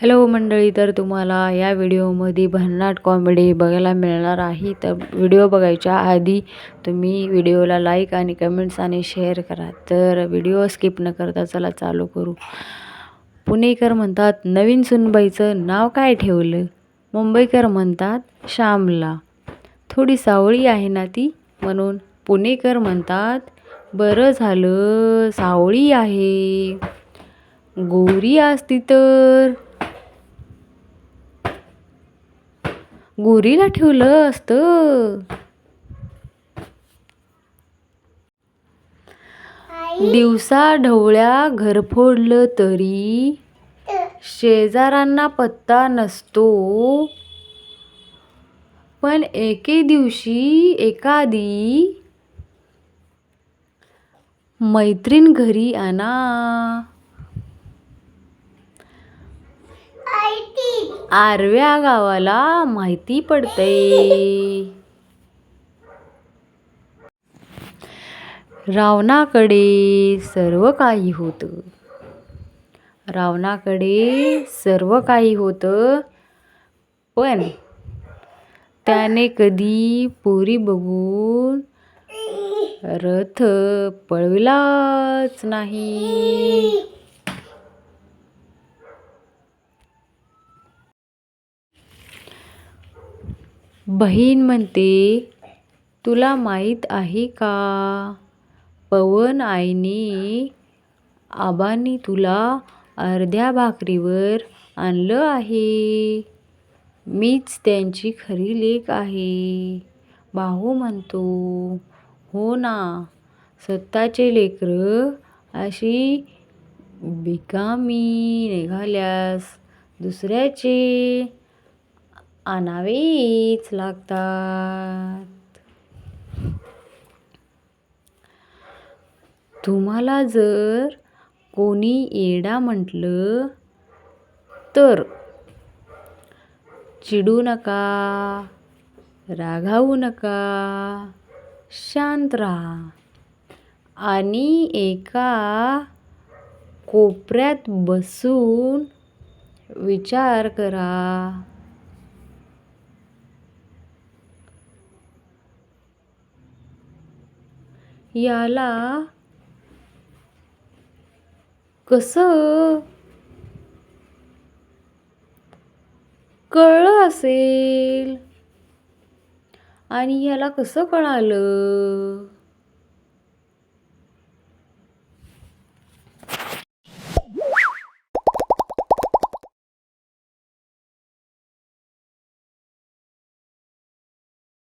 Hello मंडळी तर तुम्हाला या व्हिडिओमध्ये भन्नाट कॉमेडी बघायला मिळणार आहे. तर व्हिडिओ बघायच्या आधी तुम्ही व्हिडिओला लाईक आणि कमेंट्स आणि शेअर करा. तर व्हिडिओ स्किप न करता चला चालू करू. पुणेकर म्हणतात नवीन सुनबाईचं नाव काय ठेवलं? मुंबईकर म्हणतात श्यामला. थोडी सावळी आहे ना ती? म्हणून पुणेकर म्हणतात बरं झालं सावळी आहे. गोरी असती तर गोरीला ठेवलं असतं. दिवसा ढवळ्या घर फोडलं तरी शेजारांना पत्ता नसतो. पण एके दिवशी एखादी मैत्रीण घरी आणा. आरव्या गावाला माहिती पडते. रावणाकडे सर्व काही होतं. रावणाकडे सर्व काही होतं. पण त्याने कधी पोरी बघून रथ पळविलाच नाही. बहीण म्हणते तुला माहीत आहे का? पवन आईने आबांनी तुला अर्ध्या भाकरीवर आणलं आहे. मीच त्यांची खरी लेख आहे. भाऊ म्हणतो हो ना स्वतःचे लेकरं अशी बिकामी निघाल्यास दुसऱ्याचे आणावेच लागतात. तुम्हाला जर कोणी येडा म्हटलं तर चिडू नका रागावू नका शांत राहा. आणि एका कोपऱ्यात बसून विचार करा. याला कसं कळलं असेल? आणि याला कसं कळालं?